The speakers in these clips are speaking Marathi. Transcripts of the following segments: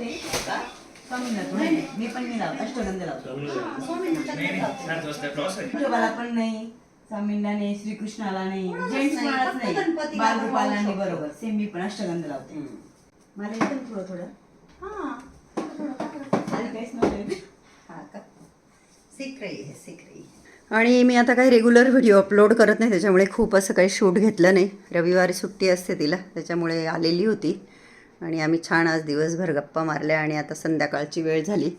लावते स्वामींना पण नाही. मी पण नाही लावत अष्टगंध लावतो. विठोबाला पण नाही स्वामींना नाही श्रीकृष्णाला नाही जेंट्स नाही, म्हणत फक्त नाही. गणपतीला बालगोपाला आपण नाही लावू बरोबर. सेम मी पण अष्टगंध लावते. मला एकदम थोडं थोडं? हा. आधी काहीच नव्हतं हा का? सीख रही है सीख रही है आणि मी आता काही रेग्युलर व्हिडिओ अपलोड करत नाही त्याच्यामुळे खूप असं काही शूट घेतलं नाही. रविवारी सुट्टी असते तिला त्याच्यामुळे आलेली होती. आणि आम्ही छान आज दिवसभर गप्पा मारल्या आणि आता संध्याकाळची वेळ झाली.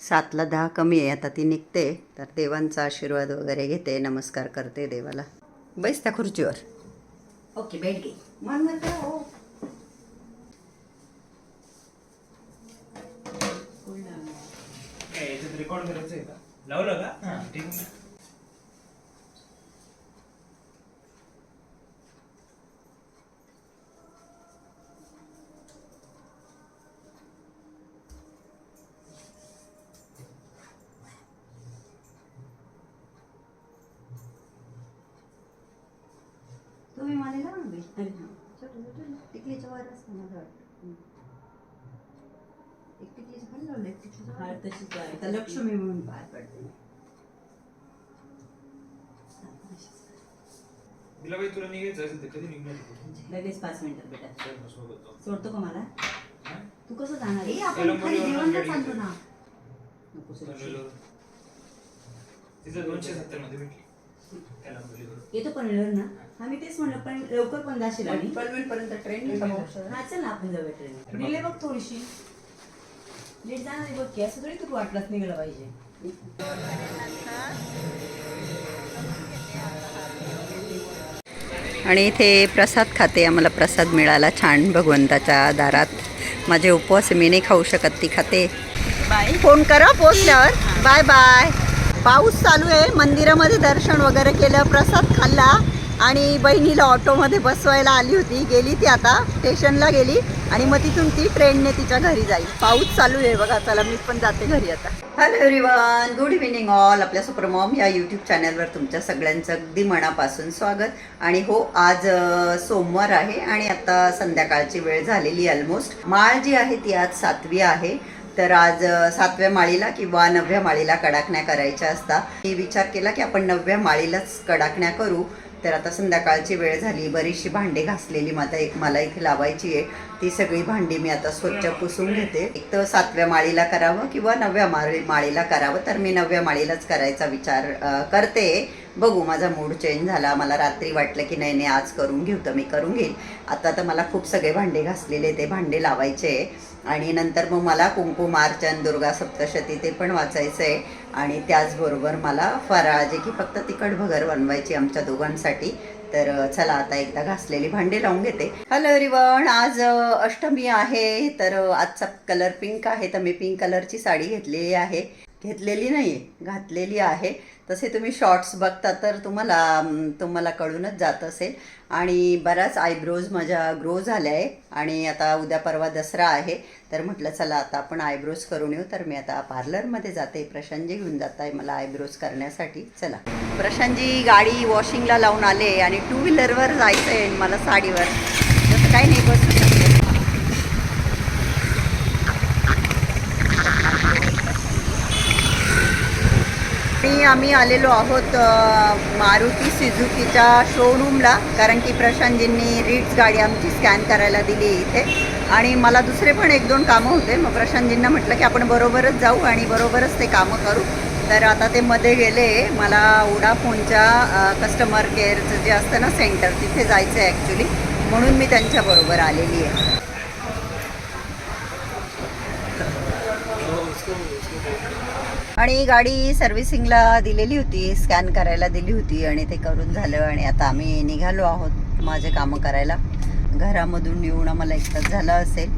सातला दहा कमी आहे आता ती निघते. तर देवांचा आशीर्वाद वगैरे घेते नमस्कार करते देवाला. बैस त्या खुर्चीवर. ओके बैठ गई. मन मत करो रेकॉर्ड करायचं आहे का? लावलं का? ठीक मानेला ना बाई छोटं छोटं टिकलीच्या वर असतं मला वाटतं एक टिकलीचं खाली लावलं एक टिकलीचं वर. हा तशीच आहे. आता लक्ष्मी म्हणून पाय पडते तिला निघायचं असेल तर कधी निघणार तू? लगेच पाच मिनिटात बेटा. सोडतो का मला हा? तू कसं जाणार ए? आपण खाली जेवणला चालतो. ना नको. तिचं दोनशे सत्तरमध्ये भेटली. येतो पनवेलवर ना. हा मी तेच म्हणलं पण लवकर पण जाशील आणि पनवेल पर्यंत ट्रेन? हा चल ना आपण जाऊया ट्रेन डिले बघ. थोडीशी. लेट जाणार बघ की असं थोडी तू वाटलाच निघालं पाहिजे. आणि इथे प्रसाद खाते आम्हाला प्रसाद मिळाला छान भगवंताच्या दारात. माझे उपवास मी नाही खाऊ शकत ती खाते. बाय फोन करा पोचल्यावर बाय बाय पाऊस चालू आहे. मंदिरामध्ये दर्शन वगैरे केलं प्रसाद खाल्ला आणि बहिणीला ऑटोमध्ये बसवायला आली होती. गेली ती आता स्टेशनला गेली आणि मग तिथून ती ट्रेनने तिच्या घरी जाईल. पाऊस चालू आहे बघा चला मी पण जाते घरी आता. Hello everyone good evening all आपल्या सुपरमॉम या यूट्यूब चॅनलवर तुमच्या सगळ्यांचं अगदी मनापासून स्वागत. आणि हो आज सोमवार आहे आणि आता संध्याकाळची वेळ झालेली ऑलमोस्ट माळ जी आहे ती आज सातवी आहे. तर आज सातव्या माळीला किंवा नवव्या माळीला कडाकण्या करायच्या असतात. मी विचार केला की आपण नवव्या माळीलाच कडाकण्या करू. तर आता संध्याकाळची वेळ झाली. बरीचशी भांडी घासलेली माझा एक मला इथे लावायची आहे. ती सगळी भांडी मी आता स्वच्छ पुसून घेते. एक तर सातव्या माळीला करावं किंवा नवव्या माळी माळीला करावं तर मी नवव्या माळीलाच करायचा विचार करते. बघू माझा मूड चेंज झाला. मला रात्री वाटलं की नाही नाही आज करून घेऊ तर मी करून घेईल. आता तर मला खूप सगळे भांडे घासलेले ते भांडे लावायचे आहे. आणि नंतर मग मला कुंकुम अर्चन दुर्गा सप्तशती ते पण वाचायचं आहे आणि त्याचबरोबर मला फराळ जे की फक्त तिखट भगर बनवायची आमच्या दोघांसाठी. तर चला आता एकदा घासलेली भांडे लावून घेते. हॅलो रिवण आज अष्टमी आहे. तर आजचा कलर पिंक आहे. तर मी पिंक कलरची साडी घेतलेली आहे. घेतलेली नाही आहे घातलेली आहे. तसे तुम्ही शॉर्ट्स बघता तर तुम्हाला तुम्हाला कळूनच जात असेल. आणि बऱ्याच आयब्रोज माझ्या ग्रो झाल्या आहे आणि आता उद्या परवा दसरा आहे. तर म्हटलं चला आता आपण आयब्रोज करून येऊ. तर मी आता पार्लरमध्ये जाते. प्रशांतजी घेऊन जात आहे मला आयब्रोज करण्यासाठी. चला. प्रशांतजी गाडी वॉशिंगला लावून आले आणि टू व्हीलरवर जायचं आहे मला साडीवर. तसं काही नाही बस शकते आणि आम्ही आलेलो आहोत मारुती सिझुकीच्या शोरूमला कारण की प्रशांतजींनी रीट्स गाडी आमची स्कॅन करायला दिली इथे. आणि मला दुसरे पण एक दोन कामं होते. मग प्रशांतजींना म्हटलं की आपण बरोबरच जाऊ आणि बरोबरच ते कामं करू. तर आता ते मध्ये गेले. मला ओडाफोनच्या कस्टमर केअरचं जे असतं ना सेंटर तिथे जायचं आहे ॲक्च्युली म्हणून मी त्यांच्याबरोबर आलेली आहे. हो, हो, हो, आणि गाडी सर्व्हिसिंगला दिलेली होती स्कॅन करायला दिली होती आणि ते करून झालं आणि आता आम्ही निघालो आहोत माझे कामं करायला. घरामधून येऊन आम्हाला एक तास झाला असेल.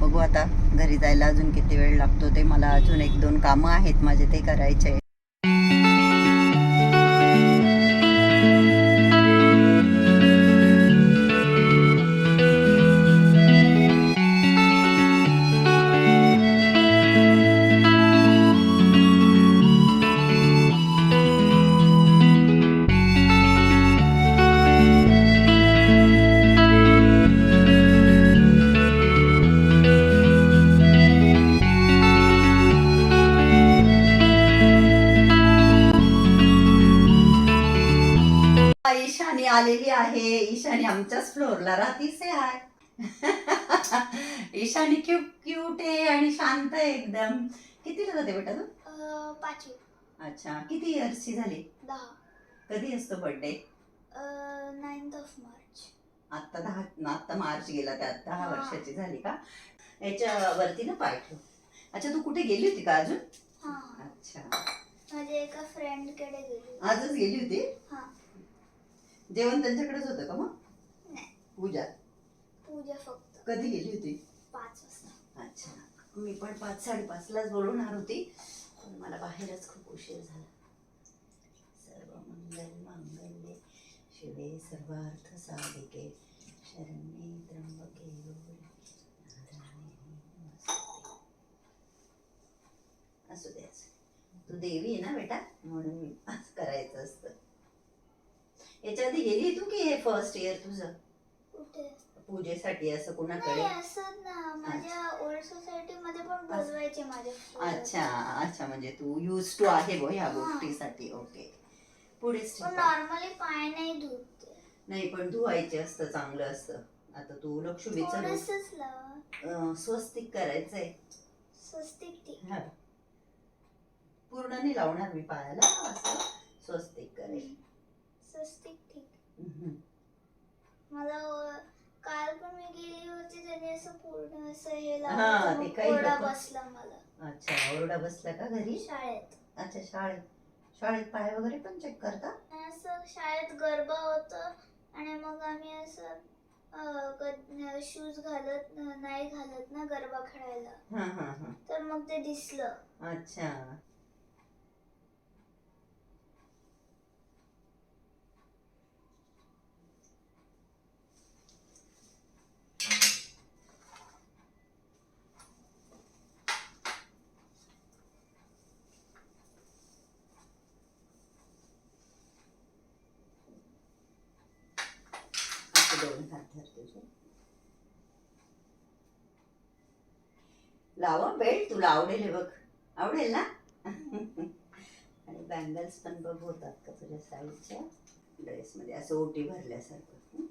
बघू आता घरी जायला अजून किती वेळ लागतो ते मला अजून एक दोन कामं आहेत माझे ते करायचे आमच्याच फ्लोअरला राहतीचे आहे ईशानी क्यूट क्यूट आहे आणि शांत आहे एकदम. कितीला जाते बेटा तू? अ, पाचवी. अच्छा किती इयर्सची झाली? दहा. कधी असतो बर्थडे नाईन्थ ऑफ मार्च आता दहा आता मार्च गेला त्यात दहा हा. वर्षाची झाली का? याच्यावरती ना पाय ठेव. अच्छा तू कुठे गेली होती का अजून? हा. अच्छा. माझ्या एका फ्रेंडकडे गेली आजच गेली होती? हा. जेवण त्यांच्याकडेच होतं का मग? पूजा? पूजा फक्त. कधी गेली होती? पाच वाजता. अच्छा. मी पण पाच साडेपाचलाच बोलवणार होती. पण मला बाहेरच खूप उशीर झाला. सर्व मंगल मांगल्ये शिवे सर्वार्थ साधिके शरण्ये त्र्यंबके असू दे. तू देवी आहे ना बेटा? म्हणून करायचं असतं. याच्या आधी गेली तू की हे फर्स्ट इयर तुझं? पूजेसाठी असं नाही कुणाकडे ना माझ्या ओल्ड सोसायटी मध्ये पण बोलवायचे माझे अच्छा अच्छा म्हणजे तू युज टू आहे बो ह्या. गोष्टीसाठी ओके पण आहे. नॉर्मली पाय नाही धुत. नाही पण धुवायचे असतं चांगलं असतं. आता तू लक्ष्मीचं रूप, थोडसच लावा अं, स्वस्तिक करायचंय. स्वस्तिक ठीक हा. पूर्ण नाही लावणार मी पायाला असं स्वस्तिक करेल. स्वस्तिक ठीक. हम्म. मला अ, काल पण मी गेली होती त्याने असं पूर्ण असं हे हा, लावलं ते काही लोकं- बसला मला. अच्छा ओरडा बसला का घरी? शाळेत. अच्छा शाळेत. शाळेत पाय वगैरे पण चेक करता? आणि असं शाळेत गरबा होत आणि मग आम्ही असं शूज घालत नाही घालत ना गरबा खेळायला. हा हा हा. तर मग ते दिसलं. अच्छा असे दोन हात लावा बेल्ट तुला आवडेल हे बघ. आवडेल ना? आणि बँगल्स पण बघ होतात का तुझ्या साईडच्या ड्रेसमध्ये असं ओटी भरल्यासारखं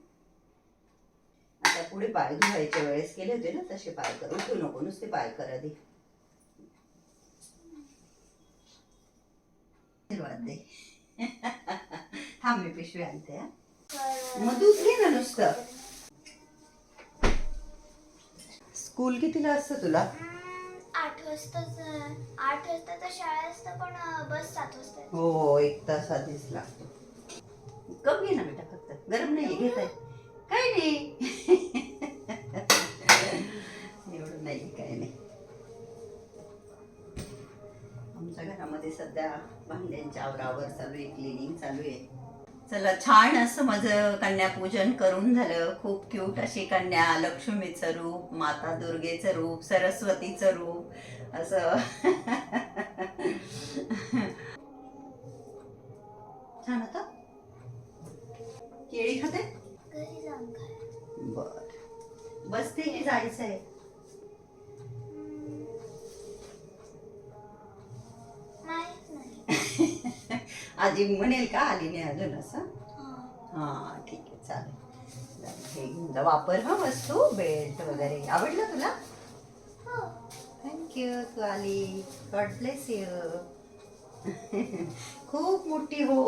आता पुढे पाय धुवायच्या वेळेस केले होते ना तसे पाय कर. उठू नको नुसते पाय कर आधी. दे थांब मी पिशवी आणते हा. मग दूध घे ना नुसतं. स्कूल कितीला असतं तुला? आठ वाजताच अं, आठ वाजता तर शाळा असतं पण बस सात वाजता येते. हो एक तास आधीच लागतो. कप घे ना बेटा फक्त. गरम नाही घेत आहे. काय नाही. एवढं नाही काय नाही. आमच्या घरामध्ये सध्या भांड्यांच्या आवरावर चालू आहे क्लिनिंग चालू आहे. चला छान असं माझं कन्यापूजन करून झालं. खूप क्यूट अशी कन्या लक्ष्मीचं रूप माता दुर्गेचं रूप सरस्वतीचं रूप असं. छान होतं? केळी खाते? बर. बसते की जायचंय? माहीत आजी म्हणेल का? आली नाही अजून असं? हा. ठीक आहे चालेल. हे घेऊन जा. वापर हा वस्तू बेल्ट वगैरे. आवडलं तुला? हो. थँक्यू तू आली गॉड ब्लेस यू खूप मोठी हो.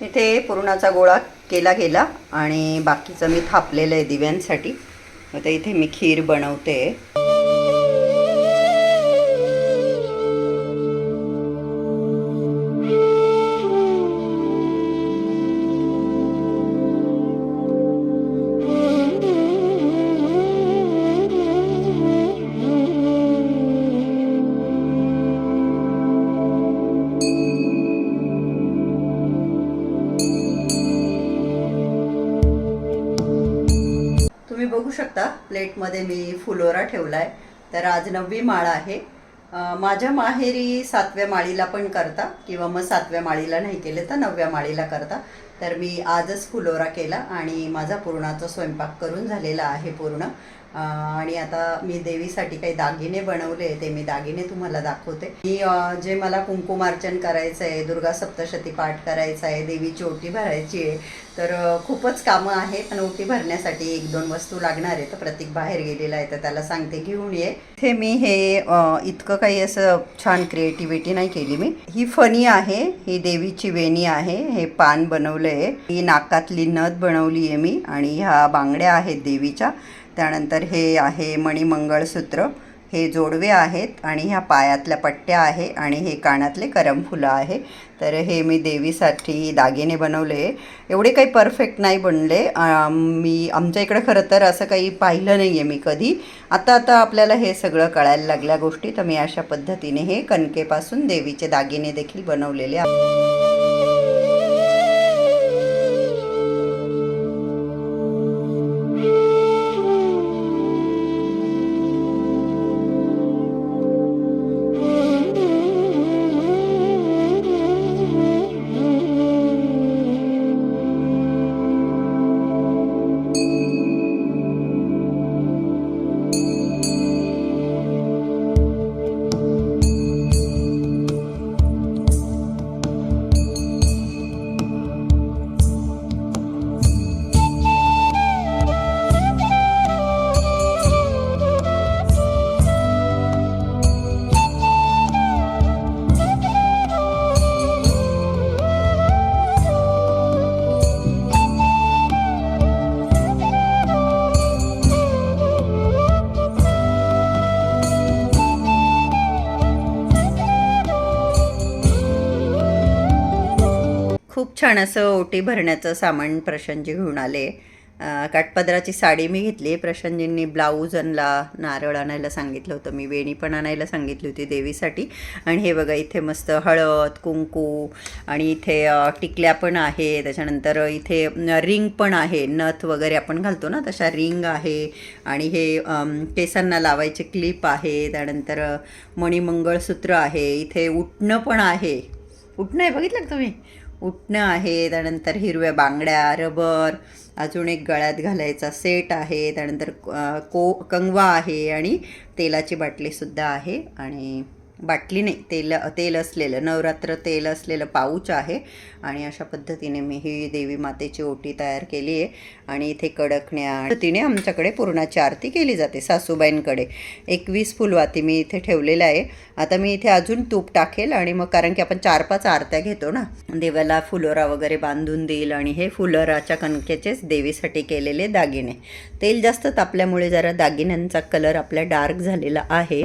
इथे पुरणाचा गोळा केला गेला आणि बाकीचं मी थापलेलं आहे दिव्यांसाठी. आता इथे मी खीर बनवते. प्लेटमध्ये मी फुलोरा ठेवला आहे तर आज नववी माळ आहे. माझ्या माहेरी सातव्या माळीला पण करता. किंवा मग सातव्या माळीला नाही केले तर नवव्या माळीला करता. तर मी आजच फुलोरा केला आणि माझा पूर्णाचा स्वयंपाक करून झालेला आहे पूर्ण. आणि आता मी देवीसाठी काही दागिने बनवले ते मी दागिने तुम्हाला दाखवते. मी जे मला कुंकुमार्चन करायचं आहे दुर्गा सप्तशती पाठ करायचा आहे देवीची ओटी भरायची आहे तर खूपच कामं आहे पण ओटी भरण्यासाठी एक दोन वस्तू लागणार आहे तर प्रतीक बाहेर गेलेला आहे तर त्याला सांगते घेऊन ये. हे मी हे इतकं काही असं छान क्रिएटिव्हिटी नाही केली मी. ही फणी आहे ही देवीची वेणी आहे हे पान बनवलं आहे ही नाकातली नथ बनवली आहे मी आणि ह्या बांगड्या आहेत देवीच्या. त्यानंतर हे आहे मणिमंगळसूत्र. हे जोडवे आहेत आणि ह्या पायातल्या पट्ट्या आहे आणि हे कानातले करम फुलं आहे. तर हे मी देवीसाठी दागिने बनवले. एवढे काही परफेक्ट नाही बनले. मी आमच्या इकडे खरं तर असं काही पाहिलं नाही आहे मी कधी. आता आता आपल्याला हे सगळं कळायला लागल्या गोष्टी. तर मी अशा पद्धतीने हे कणकेपासून देवीचे दागिने देखील बनवलेले आहे छान असं ओटी भरण्याचं सामान प्रशांतजी घेऊन आले. काठपदराची साडी मी घेतली. प्रशांतजींनी ब्लाऊज आणला नारळ आणायला सांगितलं होतं. मी वेणी पण आणायला सांगितली होती देवीसाठी. आणि हे बघा इथे मस्त हळद कुंकू आणि इथे टिकल्या पण आहे. त्याच्यानंतर इथे रिंग पण आहे. नथ वगैरे आपण घालतो ना तशा रिंग आहे. आणि हे केसांना लावायचे क्लिप आहे. त्यानंतर मणिमंगळसूत्र आहे. इथे उठणं पण आहे. उठणं आहे बघितलं का तुम्ही? उठणं आहे त्यानंतर हिरव्या बांगड्या रबर अजून एक गळ्यात घालायचा सेट आहे त्यानंतर को कंगवा आहे आणि तेलाची बाटलीसुद्धा आहे आणि बाटली नाही तेल तेल असलेलं नवरात्र तेल असलेलं पाऊच आहे. आणि अशा पद्धतीने मी ही देवी मातेची ओटी तयार केली आहे. आणि इथे कडकण्या पद्धतीने आमच्याकडे पूर्णाची आरती केली जाते सासूबाईंकडे. एकवीस फुलवाती मी इथे ठेवलेलं आहे. आता मी इथे अजून तूप टाकेल आणि मग कारण की आपण चार पाच आरत्या घेतो ना देवाला फुलोरा वगैरे बांधून देईल आणि हे फुलोराच्या कणकेचेच देवीसाठी केलेले दागिने. तेल जास्त तापल्यामुळे जरा दागिन्यांचा कलर आपल्या डार्क झालेला आहे.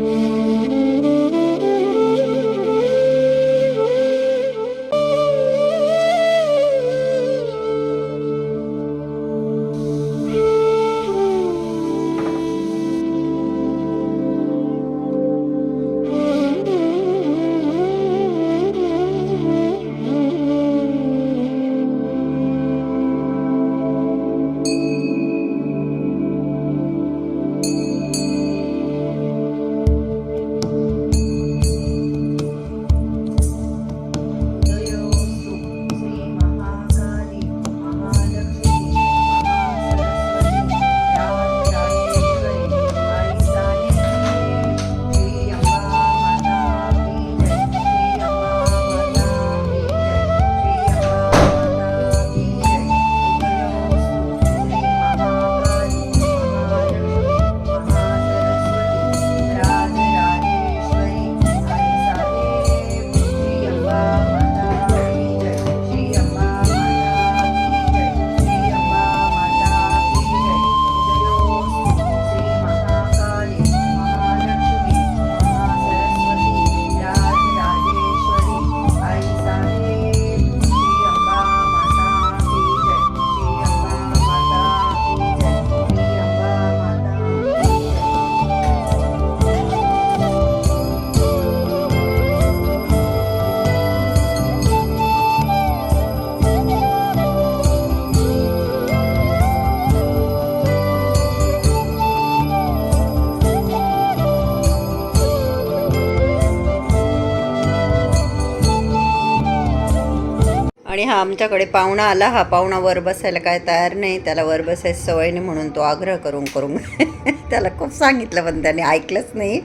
आणि हा आमच्याकडे पाहुणा आला. हा पाहुणा वर बसायला काय तयार नाही. त्याला वर बसायची सवय नाही म्हणून तो आग्रह करून करून त्याला खूप सांगितलं पण त्याने ऐकलंच नाही.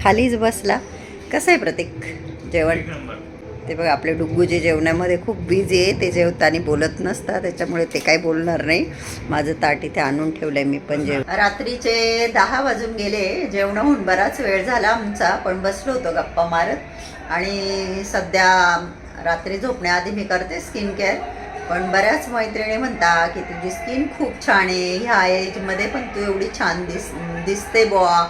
खालीच बसला. कसं आहे प्रतीक? जेवण? ते बघा आपले डुग्गूजी जेवणामध्ये खूप बिझी आहे. ते जेवताना बोलत नसतात. त्याच्यामुळे ते काही बोलणार नाही. माझं ताट इथे आणून ठेवलं आहे मी पण जेव रात्रीचे दहा वाजून गेले. जेवण होऊन बराच वेळ झाला आमचा. पण बसलो होतो गप्पा मारत. आणि सध्या रात्री झोपण्याआधी मी करते स्किन केअर पण बऱ्याच मैत्रिणी म्हणता की तुझी स्किन खूप छान आहे. ह्या एजमध्ये पण तू एवढी छान दिस दिसते बुवा.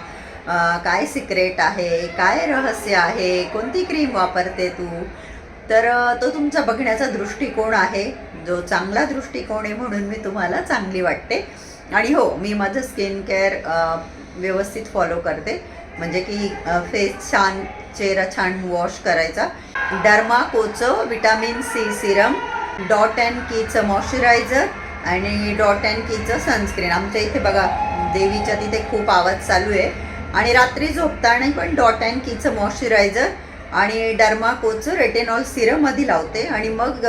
काय सिक्रेट आहे? काय रहस्य आहे? कोणती क्रीम वापरते तू? तर तो तुमचा बघण्याचा दृष्टिकोन आहे. जो चांगला दृष्टिकोन आहे म्हणून मी तुम्हाला चांगली वाटते. आणि हो मी माझं स्किन केअर व्यवस्थित फॉलो करते. म्हणजे की फेस छान चेहरा छान वॉश करायचा. डर्माकोचं vitamin C serum dot and कीचं moisturiser आणि डॉट अँड कीचं सनस्क्रीन आमच्या इथे बघा देवीच्या तिथे खूप आवाज चालू आहे. आणि रात्री झोपताना पण डॉट अँड कीचं मॉइश्चरायझर आणि डर्माकोचं रेटेनॉल सिरम आधी लावते आणि मग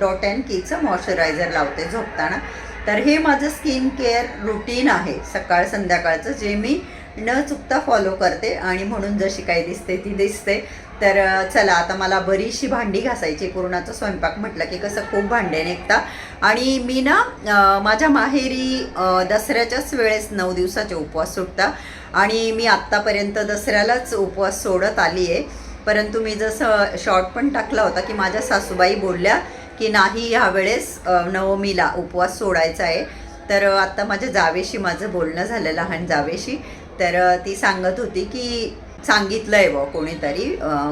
डॉट अँड कीचं मॉइश्चरायझर लावते झोपताना. तर हे माझं स्किन केअर रुटीन आहे सकाळ संध्याकाळचं जे मी न चुकता फॉलो करते आणि म्हणून जशी काही दिसते ती दिसते. तर चला आता मला बरीचशी भांडी घासायची पूर्णाचा स्वयंपाक म्हटलं की कसं खूप भांडे निघता आणि मी ना माझ्या माहेरी दसऱ्याच्याच वेळेस नऊ दिवसाचे उपवास सुटता आणि मी आत्तापर्यंत दसऱ्यालाच उपवास सोडत आली आहे. परंतु मी जसं शॉर्ट पण टाकला होता की माझ्या सासूबाई बोलल्या की नाही ह्यावेळेस नवमीला उपवास सोडायचा आहे. तर आत्ता माझ्या जावेशी माझं बोलणं झालं लहान जावेशी. तर ती सांगत होती की सांगितलं आहे बुवा कोणीतरी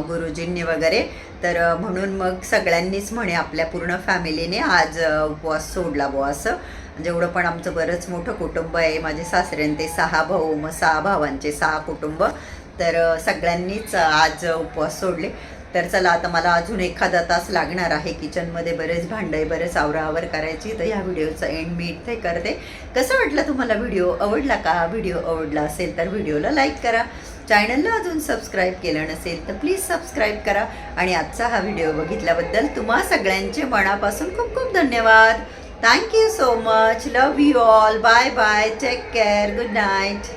गुरुजींनी वगैरे. तर म्हणून मग सगळ्यांनीच म्हणे आपल्या पूर्ण फॅमिलीने आज उपवास सोडला बुवा असं. म्हणजे जेवढं पण आमचं बरंच मोठं कुटुंब आहे. माझे सासऱ्यांचे ते सहा भाऊ मग सहा भावांचे सहा कुटुंब. तर सगळ्यांनीच आज उपवास सोडले. तर चला आता मला अजून एखादा तास लागणार आहे. किचनमध्ये बरेच भांडे बरेच आवरावर करायची. तर ह्या व्हिडिओचा एंड मी इथे करते. कसं वाटलं तुम्हाला व्हिडिओ? आवडला का? व्हिडिओ आवडला असेल तर व्हिडिओला लाईक करा. चॅनलला अजून सबस्क्राईब केलं नसेल तर प्लीज सबस्क्राईब करा. आणि आजचा हा व्हिडिओ बघितल्याबद्दल तुम्हा सगळ्यांचे मनापासून खूप खूप धन्यवाद. Thank you so much love you all bye bye take care good night